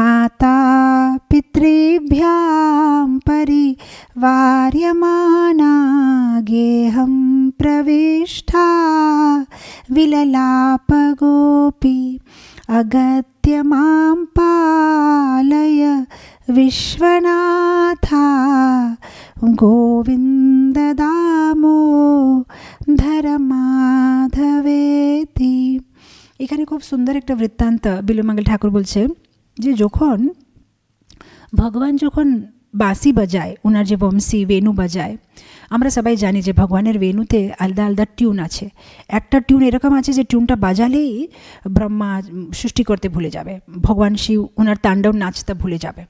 माता पितृभ्यां परिवार्यमाणा गेहं प्रविष्टा विललापगोपी अगत्य मां पालय विश्वनाथा গোবিন্দ দামো ধরমাধবেতি এখানে খুব সুন্দর একটা বৃত্তান্ত বিলুমঙ্গল ঠাকুর বলছে যে যখন ভগবান যখন বাসি বাজায় ওনার যে বংশী বেনু বাজায় আমরা সবাই জানি যে ভগবানের বেনুতে আলাদা আলাদা টিউন আছে। একটা টিউন এরকম আছে যে টিউনটা বাজালেই ব্রহ্মা সৃষ্টি করতে ভুলে যাবে। ভগবান শিব ওনার তাণ্ডব নাচতে ভুলে যাবে।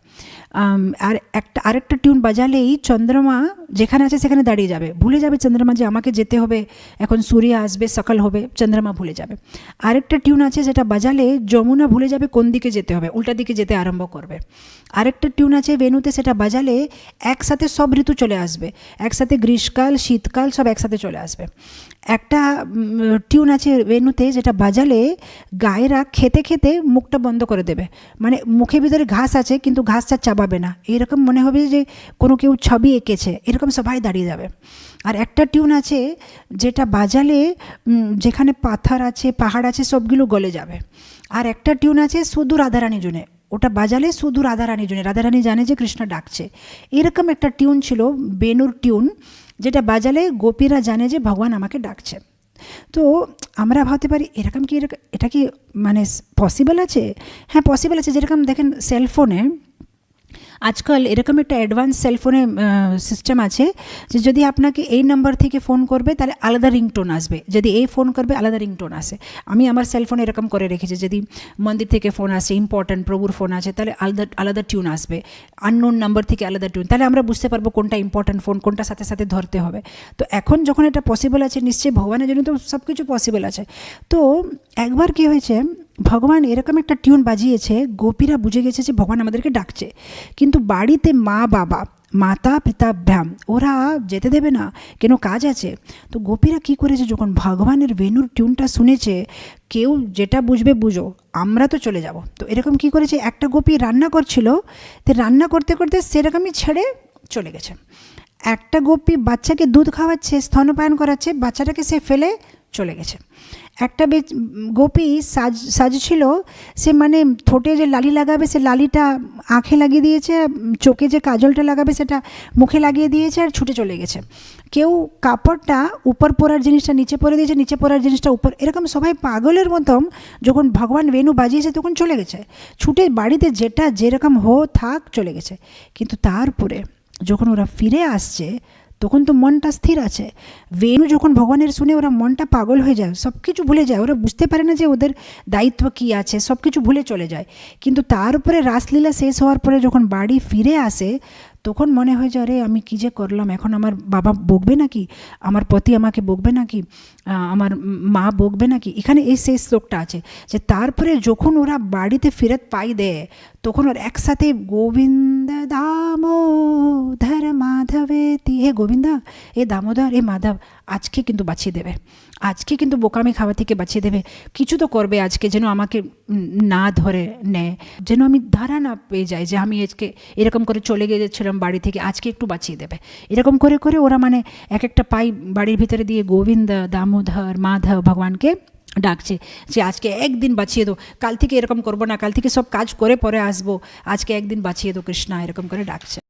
আর একটা, আরেকটা টিউন বাজালেই চন্দ্রমা যেখানে আছে সেখানে দাঁড়িয়ে যাবে। ভুলে যাবে চন্দ্রমা যে আমাকে যেতে হবে, এখন সূর্য আসবে, সকাল হবে, চন্দ্রমা ভুলে যাবে। আরেকটা টিউন আছে যেটা বাজালে যমুনা ভুলে যাবে, কোন দিকে যেতে হবে, উল্টা দিকে যেতে আরম্ভ করবে। আরেকটা টিউন আছে বেনুতে সেটা বাজালে একসাথে সব ঋতু চলে আসবে। একসাথে গ্রীষ্মকাল, শীতকাল সব একসাথে চলে আসবে। একটা টিউন আছে বেনুতে যেটা বাজালে গায়েরা খেতে খেতে মুখটা বন্ধ করে দেবে। মানে মুখের ভিতরে ঘাস আছে, কিন্তু ঘাসটা চাবাবে না। এরকম মনে হবে যে কোনো কেউ ছবি এঁকেছে। এরকম সবাই দাঁড়িয়ে যাবে। আর একটা টিউন আছে যেটা বাজালে যেখানে পাথর আছে, পাহাড় আছে, সবগুলো গলে যাবে। আর একটা টিউন আছে শুধু রাধারানী জুনে। ওটা বাজালে শুধু রাধারানী জন্য। রাধারানী জানে যে কৃষ্ণ ডাকছে। এরকম একটা টিউন ছিল, বেনুর টিউন যেটা বাজালে গোপীরা জানে যে ভগবান আমাকে ডাকছে। তো আমরা ভাবতে পারি, এরকম কি এটা কি মানে পসিবল আছে? হ্যাঁ পসিবল আছে। যেরকম দেখেন সেলফোনে আজকাল এরকম একটা অ্যাডভান্স সেলফোনে সিস্টেম আছে যে যদি আপনাকে এই নাম্বার থেকে ফোন করবে, তাহলে আলাদা রিংটোন আসবে। যদি এই ফোন করবে, আলাদা রিংটোন আসে। আমি আমার সেলফোনে এরকম করে রেখেছি, যদি মন্দির থেকে ফোন আসে ইম্পর্ট্যান্ট প্রভুর ফোন আছে, তাহলে আলাদা আলাদা টিউন আসবে। আননোন নাম্বার থেকে আলাদা টিউন তাহলে আমরা বুঝতে পারব কোনটা ইম্পর্ট্যান্ট ফোন কোনটা সাথে সাথে ধরতে হবে। তো এখন যখন এটা পসিবল আছে, নিশ্চয়ই ভগবানের জন্য তো সব কিছু পসিবল আছে। তো একবার কী হয়েছে ভগবান এরকম একটা টিউন বাজিয়েছে, গোপীরা বুঝে গেছে যে ভগবান আমাদেরকে ডাকছে। কিন্তু বাড়িতে মা বাবা, মাতা পিতাভ্যাম ওরা যেতে দেবে না, কেন কাজ আছে? তো গোপীরা কি করেছে যখন ভগবানের বেনুর টিউনটা শুনেছে, কেউ যেটা বুঝবে বুঝো, আমরা তো চলে যাব। তো এরকম কি করেছে? একটা গোপী রান্না করছিল, তো রান্না করতে করতে সেরকমই ছেড়ে চলে গেছে। একটা গোপী বাচ্চাকে দুধ খাওয়াচ্ছে স্তনপায়ন করাচ্ছে, বাচ্চাটাকে সে ফেলে চলে গেছে। একটা বেচ- গোপী সাজ, সাজছিল, সে মানে ঠোঁটে যে লালি লাগাবে, সে লালিটা আঁখে লাগিয়ে দিয়েছে, চোখে যে কাজলটা লাগাবে, সেটা মুখে লাগিয়ে দিয়েছে আর ছুটে চলে গেছে। কেউ কাপড়টা উপর পরার জিনিসটা নিচে পরে দিয়েছে, নিচে পরার জিনিসটা উপর, এরকম সবাই পাগলের মতন যখন ভগবান বেনু বাজিয়েছে তখন চলে গেছে। ছুটে বাড়িতে যেটা যেরকম হো থাক, চলে গেছে। কিন্তু তারপরে যখন ওরা ফিরে আসছে তখন তো মনটা স্থির আছে। বেনু যখন ভগবানের শুনে ওরা মনটা পাগল হয়ে যায় সব কিছু ভুলে যায়। ওরা বুঝতে পারে না যে ওদের দায়িত্ব কী আছে সব কিছু ভুলে চলে যায়। কিন্তু তার উপরে রাসলীলা শেষ হওয়ার পরে যখন বাড়ি ফিরে আসে, তখন মনে হয় যে আরে, আমি কী যে করলাম? এখন আমার বাবা বকবে নাকি? আমার পতি আমাকে বকবে নাকি? আমার মা বকবে নাকি? এখানে এই শেষ শ্লোকটা আছে যে তারপরে যখন ওরা বাড়িতে ফেরত পাই দেয়, তখন ওর একসাথে গোবিন্দ মাধবেতি হে গোবিন্দা, এ দামোদর, এ মাধব, আজকে কিন্তু বাঁচিয়ে দেবে। আজকে কিন্তু বোকামি খাওয়া থেকে বাঁচিয়ে দেবে। কিছু তো করবে আজকে যেন আমাকে না ধরে নেয়। যেন আমি ধারা না পেয়ে যাই যে আমি আজকে এরকম করে চলে গিয়েছিলাম বাড়ি থেকে, আজকে একটু বাঁচিয়ে দেবে। এরকম করে করে ওরা মানে এক একটা পাই বাড়ির ভিতরে দিয়ে গোবিন্দ, দামোদর, মাধব ভগবানকে ডাকছে যে আজকে একদিন বাঁচিয়ে দো কাল থেকে এরকম করব না, কাল থেকে সব কাজ করে পরে আসব। আজকে একদিন বাঁচিয়ে দো কৃষ্ণা, এরকম করে ডাকছে।